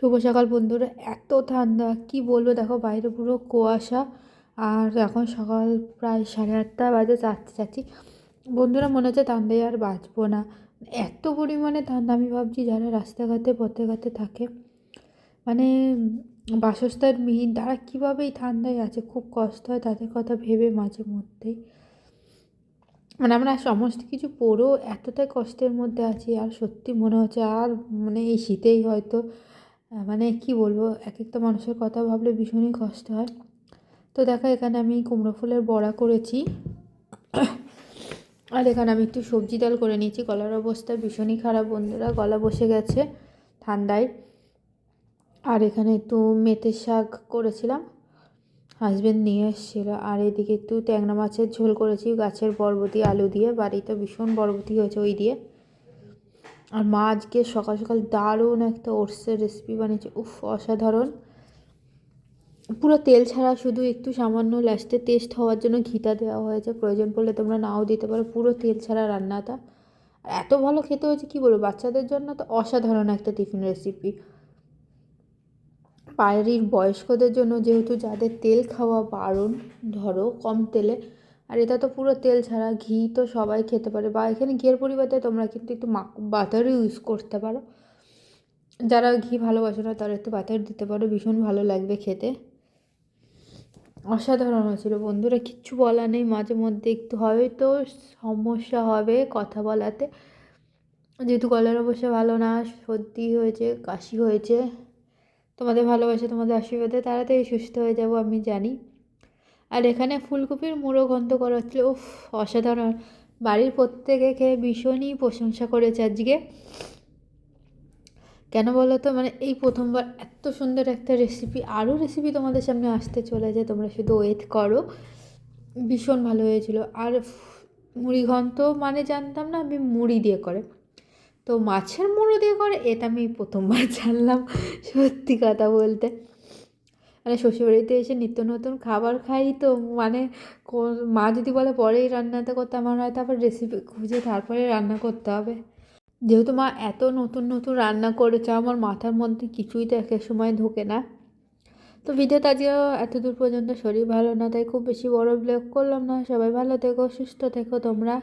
শুভ সকাল বন্ধুরা, এত ঠান্ডা, কি বলব? দেখো বাইরে পুরো কুয়াশা, আর এখন সকাল প্রায় সাড়ে আটটা বাজে চাচ্ছি চাচ্ছি বন্ধুরা, মনে হচ্ছে ঠান্ডায় আর বাঁচবো না। এত পরিমাণে ঠান্ডা, আমি ভাবছি যারা রাস্তাঘাটে পথে ঘাটে থাকে মানে বাসস্থানবিহীন তারা কীভাবে এই ঠান্ডায় আছে? খুব কষ্ট হয় তাদের কথা ভেবে মাঝে মধ্যেই। মানে আমরা সমস্ত কিছু পড়েও এতটাই কষ্টের মধ্যে আছি, আর সত্যি মনে হচ্ছে আর মানে এই শীতেই হয়তো মানে কি বলব এক একটা মানুষের কথা ভাবলে ভীষণই কষ্ট হয়। তো দেখো, এখানে আমি কুমড়ো ফুলের বড়া করেছি। আর এখানে আমি একটু সবজি ডাল করে নিয়েছি। গলার অবস্থা ভীষণই খারাপ বন্ধুরা, গলা বসে গেছে ঠান্ডায়। আর এখানে একটু মেথের শাক করেছিলাম হাজবেন্ড নিয়ে এসেছিল। আর এদিকে একটু ট্যাংরা মাছের ঝোল করেছি, গাছের বরবতি আলু দিয়ে। বাড়িতে ভীষণ বরবতি হয়েছে ওই দিয়ে। আর মা আজকে সকাল সকাল দারুণ একটা ওটসের রেসিপি বানিয়েছে। উফ, অসাধারণ। পুরো তেল ছাড়া শুধু একটু সামান্য লাস্টে টেস্ট হওয়ার জন্য ঘিটা দেওয়া হয়েছে। প্রয়োজন পড়লে তোমরা নাও দিতে পারো। পুরো তেল ছাড়া রান্নাটা। আর এত ভালো খেতে হয়েছে, কী বলব? বাচ্চাদের জন্য তো অসাধারণ একটা টিফিন রেসিপি বাড়ির বয়স্কদের জন্য যেহেতু যাদের তেল খাওয়া বারণ, ধরো কম তেলে আর এটা তো পুরো তেল ছাড়া, ঘি তো সবাই খেতে পারে। বা এখানে ঘিয়ের পরিবর্তে তোমরা কিন্তু একটু মাক বাটারও ইউজ করতে পারো। যারা ঘি ভালোবাসে না, তারা একটু বাটার দিতে পারো। ভীষণ ভালো লাগবে খেতে। অসাধারণ হয়েছিল। বন্ধুরা, কিচ্ছু বলা নেই। মাঝে মধ্যে একটু হয়তো সমস্যা হবে কথা বলাতে। যেহেতু গলার অবস্থা ভালো না, সর্দি হয়েছে, কাশি হয়েছে, তোমাদের ভালোবাসা, তোমাদের আশীর্বাদে তারা তাড়াতাড়ি সুস্থ হয়ে যাব, আমি জানি। আর এখানে ফুলকপির মুড়ো গন্ধ করা হচ্ছিল উফ, অসাধারণ। বাড়ির প্রত্যেকে খেয়ে ভীষণই প্রশংসা করেছে আজকে। কেন বলো তো? মানে এই প্রথমবার এত সুন্দর একটা রেসিপি আরও রেসিপি তোমাদের সামনে আসতে চলেছে। তোমরা শুধু ওয়েট করো। ভীষণ ভালো হয়েছিল। আর মুড়ি ঘন্ট মানে জানতাম না আমি মুড়ি দিয়ে করে। তো মাছের মুড়ো দিয়ে করে, এটা আমি প্রথমবার জানলাম। সত্যি কথা বলতে। মানে শ্বশুরবাড়িতে এসে নিত্য নতুন খাবার খাই তো মানে মা যদি বলে পরেই রান্নাটা করতে, আমার হয়তো আবার রেসিপি খুঁজে তারপরে রান্না করতে হবে। যেহেতু মা এত নতুন নতুন রান্না করেছে, আমার মাথার মধ্যে কিছুই তো এক সময় ঢোকে না। তো ভিডিওটা আজকেও এত দূর পর্যন্ত শরীর ভালো না, তাই খুব বেশি বড় ব্লগ করলাম না। সবাই ভালো থেকো, সুস্থ থেকো তোমরা।